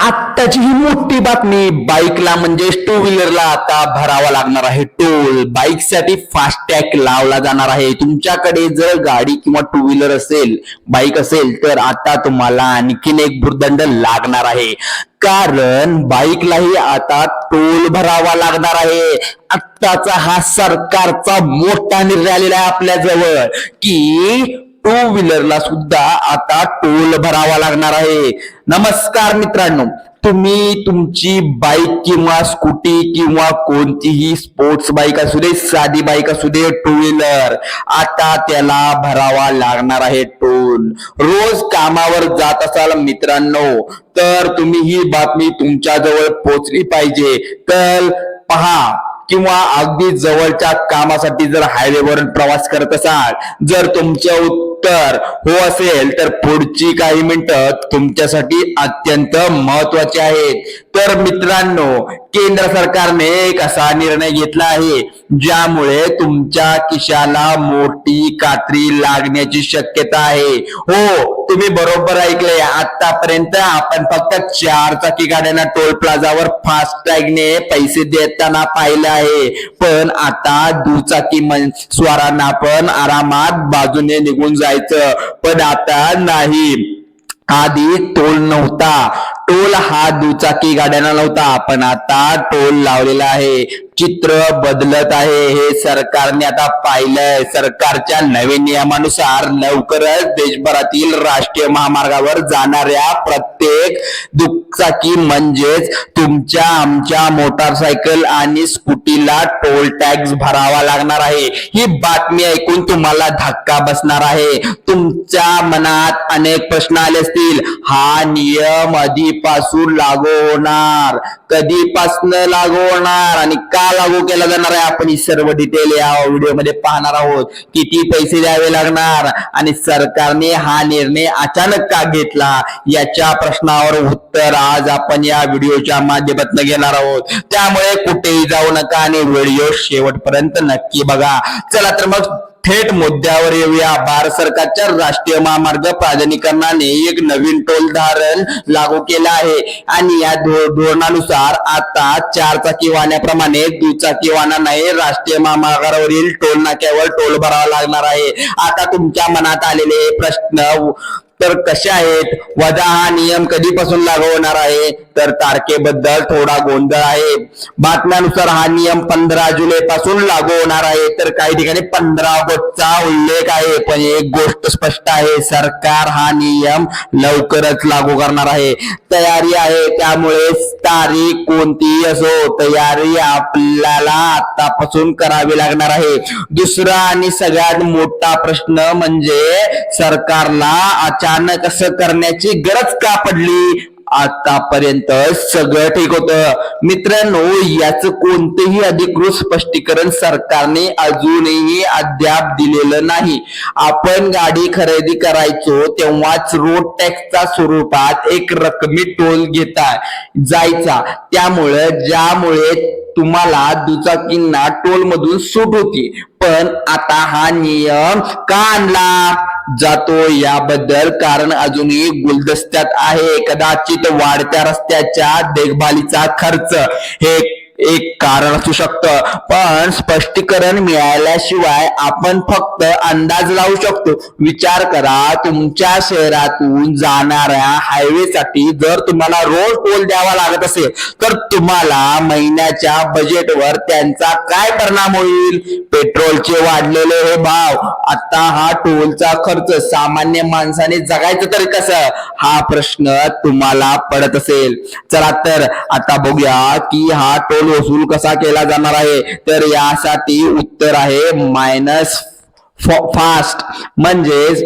आत्ताची ही मोठी बातमी बाईकला म्हणजे टू व्हीलरला आता भरावा लागणार आहे टोल. बाईकसाठी फास्टॅग लावला जाणार आहे. तुमच्याकडे जर गाडी किंवा टू व्हीलर असेल बाईक असेल तर आता तुम्हाला आणखीन एक भूर्दंड लागणार आहे. कारण बाईकलाही आता टोल भरावा लागणार आहे. आत्ताचा हा सरकारचा मोठा निर्णय आलेला आहे आपल्या जवळ की टू व्हीलरला सुद्धा आता टोल भरावा लागणार आहे. नमस्कार मित्रांनो तुम्ही तुमची बाईक किंवा स्कूटी किंवा कोणतीही स्पोर्ट्स बाईक असू दे साधी बाईक असू दे टू व्हीलर आता त्याला भरावा लागणार आहे टोल. रोज कामावर जात असाल मित्रांनो तर तुम्ही ही बातमी तुमच्या जवळ पोहोचली पाहिजे. तर पहा किंवा अगदी जवळच्या कामासाठी जर हायवेवर प्रवास करत असाल जर तुमच्या उत्तर. हो असेल तर पुढची काही मिनिटं तुमच्यासाठी अत्यंत महत्वाची आहेत. तर मित्रांनो केंद्र सरकारने एक असा निर्णय घेतला आहे ज्यामुळे तुमच्या किशाला मोठी कात्री लागण्याची शक्यता आहे. हो तुम्ही बरोबर ऐकले आतापर्यंत आपण फक्त चार चाकी गाड्यांना टोल प्लाझावर फास्टॅगने पैसे देताना पाहिलं आहे. पण आता दुचाकी स्वारांना पण आरामात बाजूने निघून जायचं. पण आता नाही. आधी टोल नव्हता. टोल हा दुचाकी गाड्यांना नव्हता. पण आता टोल लावलेला आहे. चित्र बदलत आहे हे सरकारने आता पाहिलंय. सरकारच्या नवीन नियमानुसार लवकरच देशभरातील राष्ट्रीय महामार्गावर जाणाऱ्या प्रत्येक दुचाकी म्हणजेच तुमच्या आमच्या मोटारसायकल आणि स्कूटीला टोल टॅक्स भरावा लागणार आहे. ही बातमी ऐकून तुम्हाला धक्का बसणार आहे. तुमच्या मनात अनेक प्रश्न आले असतील. हा नियम आधीपासून लागू होणार कधीपासून लागू होणार आणि का लागू केला जाणार आहे? आपण ही सर्व डिटेल या व्हिडिओमध्ये पाहणार आहोत. किती पैसे द्यावे लागणार? आणि सरकारने हा निर्णय अचानक का घेतला? याच्या प्रश्नावर उत्तर आज आपण या व्हिडिओच्या माध्यमातून घेणार आहोत. त्यामुळे कुठेही जाऊ नका आणि व्हिडिओ शेवटपर्यंत नक्की बघा. चला तर मग थेट मुद्द्यावर येऊया. भारत सरकारच्या राष्ट्रीय महामार्ग प्राधिकरणाने एक नवीन टोल धारण लागू केला आहे. आणि या धोरणानुसार आता चार चाकी वाहनाप्रमाणे दुचाकी वाहनांनाही राष्ट्रीय महामार्गावरील टोल नाक्यावर टोल भरावा लागणार आहे. आता तुमच्या मनात आलेले प्रश्न तर कसे आहेत? वजा हा नियम कधीपासून लागू होणार आहे? तर तारखेबद्दल थोडा गोंधळ आहे. बातम्यानुसार हा नियम पंधरा जुलै पासून लागू होणार आहे. तर काही ठिकाणी पंधरा ऑगस्टचा उल्लेख आहे. पण एक गोष्ट स्पष्ट आहे. सरकार हा नियम लवकरच लागू करणार आहे. तयारी आहे. त्यामुळे तारीख कोणतीही असो तयारी आपल्याला आतापासून करावी लागणार आहे. दुसरा आणि सगळ्यात मोठा प्रश्न म्हणजे सरकारला अचानक असं करण्याची गरज का पडली? आतापर्यंत सगळं ठीक होतं. मित्रांनो याचं कोणतेही अधिकृत स्पष्टीकरण सरकारने अजूनही अद्याप दिलेलं नाही. आपण गाडी खरेदी करायचो तेव्हाच रोड टॅक्सच्या स्वरूपात एक रकमी टोल घेता जायचा. त्यामुळे ज्यामुळे तुम्हाला दुचाकींना टोल मधून सूट होती. पण आता हा नियम का आणला? जातो. याबद्दल कारण अजूनही गुलदस्त्यात आहे. कदाचित वाढत्या रस्त्याच्या देखभालीचा खर्च. हे एक कारण असू शकतं. पण स्पष्टीकरण मिळाल्याशिवाय आपण फक्त अंदाज लावू शकतो. विचार करा तुमच्या शहरातून जाणाऱ्या हायवेसाठी जर तुम्हाला रोड टोल द्यावा लागत असेल तर तुम्हाला महिन्याच्या बजेटवर त्यांचा काय परिणाम होईल? पेट्रोलचे वाढलेले हे भाव. आता हा टोलचा खर्च सामान्य माणसाने जगायचं तरी कसं? हा प्रश्न तुम्हाला पडत असेल. चला तर आता बघूया की हा टोल वसूल कसा केला जाणार आहे? तर यासाठी उत्तर आहे मायनस फास्ट. म्हणजेच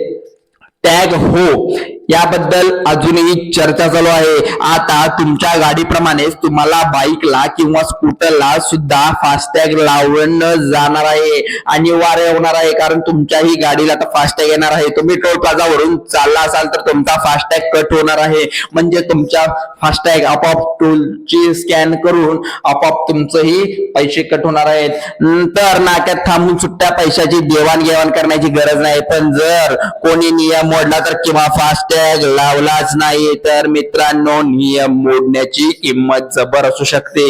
टॅग हो. याबद्दल अजूनही चर्चा चालू आहे. आता तुमच्या गाडीप्रमाणेच तुम्हाला बाईकला किंवा स्कूटरला सुद्धा फास्टॅग लावणं जाणार आहे. अनिवार्य होणार आहे कारण तुमच्याही गाडीला आता फास्टॅग येणार आहे. तुम्ही टोल प्लाझावरून चालला असाल तर तुमचा फास्टॅग कट होणार आहे. म्हणजे तुमच्या फास्टॅग आपोआप टोलची स्कॅन करून आपोआप तुमचंही पैसे कट होणार आहेत. नंतर नाक्यात थांबून सुट्ट्या पैशाची देवाणघेवाण करण्याची गरज नाही. पण जर कोणी नियम मोडला तर किंवा फास्टॅग टॅग लावलाच नाही तर मित्रांनो नियम मोडण्याची किंमत जबर असू शकते.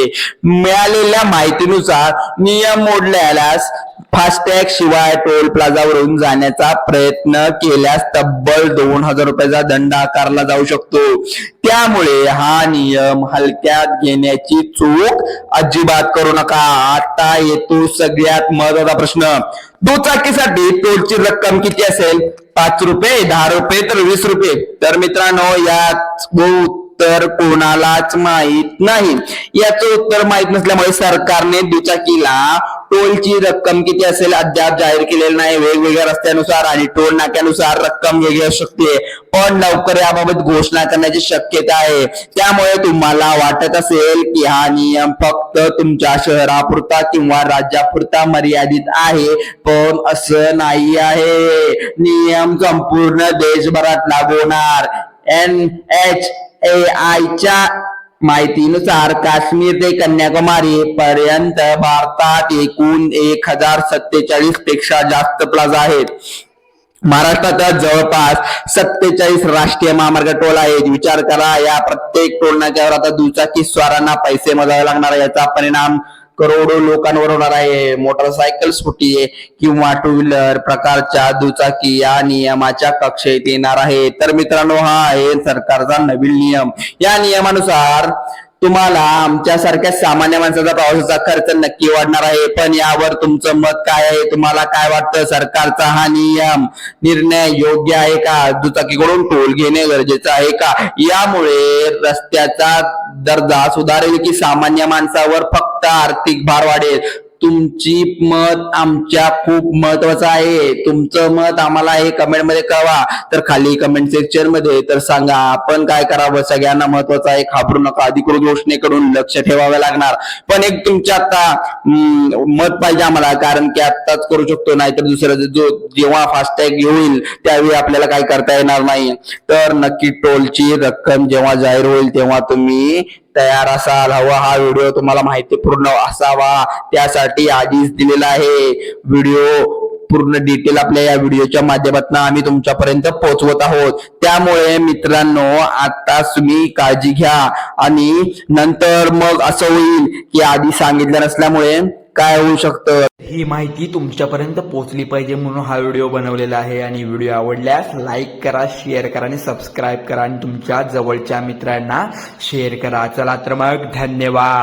मिळालेल्या माहितीनुसार नियम मोडल्यास फास्टॅग शिवाय टोल प्लाझावरून जाण्याचा प्रयत्न केल्यास तब्बल दोन हजार रुपयाचा दंड आकारला जाऊ शकतो. त्यामुळे हा नियम हलक्यात घेण्याची चूक अजिबात करू नका. आता येतो सगळ्यात महत्त्वाचा प्रश्न. दुचाकीसाठी टोलची रक्कम किती असेल? पाच रुपये दहा रुपये तर वीस रुपये. तर मित्रांनो यात उत्तर कोणालाच माहीत नाही. याचं उत्तर माहीत नसल्यामुळे सरकारने दुचाकीला टोलची रक्कम किती असेल अद्याप जाहीर केलेलं नाही. वेगवेगळ्या रस्त्यानुसार आणि टोल नाक्यानुसार रक्कम वेगळी असू शकते. पण लवकर याबाबत घोषणा करण्याची शक्यता आहे. त्यामुळे तुम्हाला वाटत असेल की हा नियम फक्त तुमच्या शहरापुरता किंवा राज्यापुरता मर्यादित आहे. पण असं नाही आहे. नियम संपूर्ण देशभरात लागू होणार. एन एच आयच्या माहितीनुसार काश्मीर ते कन्याकुमारी पर्यंत भारतात एकूण एक हजार सत्तेचाळीसपेक्षा जास्त प्लाझा आहेत. महाराष्ट्रात जवळपास सत्तेचाळीस राष्ट्रीय महामार्ग टोल आहेत. विचार करा या प्रत्येक टोल नाक्यावर आता दुचाकी स्वारांना पैसे मोजावे लागणार याचा परिणाम करोडो लोकांवर होणार आहे. मोटरसायकल स्कूटी किंवा टू व्हीलर प्रकारच्या दुचाकी या नियमाच्या कक्षेत येणार आहे. तर मित्रांनो हा आहे सरकारचा नवीन नियम. या नियमानुसार तुम्हाला आमच्यासारख्या सामान्य माणसाचा प्रवासाचा खर्च नक्की वाढणार आहे. पण यावर तुमचं मत काय आहे? तुम्हाला काय वाटतं? सरकारचा हा नियम निर्णय योग्य आहे का? दुचाकीकडून टोल घेणे गरजेचं आहे का? यामुळे रस्त्याचा दर्जा सुधारेल की सामान्य माणसावर फक्त आर्थिक भार वाढेल. तुमची मत आमच्या खूप महत्वाचं आहे. तुमचं मत आम्हाला हे कमेंटमध्ये कळवा. तर खाली कमेंट सेक्शनमध्ये तर सांगा आपण काय करावं? सगळ्यांना महत्वाचं आहे. घाबरू नका. अधिकृत घोषणेकडून लक्ष ठेवावं लागणार. पण एक तुमच्या आता मत पाहिजे आम्हाला. कारण की आत्ताच करू शकतो. नाहीतर दुसरं जो जेव्हा फास्टॅग येईल त्यावेळी आपल्याला काय करता येणार नाही. तर नक्की टोलची रक्कम जेव्हा जाहीर होईल तेव्हा तुम्ही तयार असाल हवा हा व्हिडिओ तुम्हाला माहितीपूर्ण असावा. त्यासाठी आधीच दिलेला आहे. व्हिडिओ पूर्ण डिटेल आपल्या या व्हिडिओच्या माध्यमातून आम्ही तुमच्यापर्यंत पोहोचवत आहोत. त्यामुळे मित्रांनो आता तुम्ही काळजी घ्या. आणि नंतर मग असं होईल की आधी सांगितलं नसल्यामुळे काय होऊ शकतं? ही माहिती तुमच्यापर्यंत पोहोचली पाहिजे म्हणून हा व्हिडिओ बनवलेला आहे आणि व्हिडिओ आवडल्यास लाईक करा शेअर करा आणि सबस्क्राईब करा आणि तुमच्या जवळच्या मित्रांना शेअर करा. चला तर मग धन्यवाद.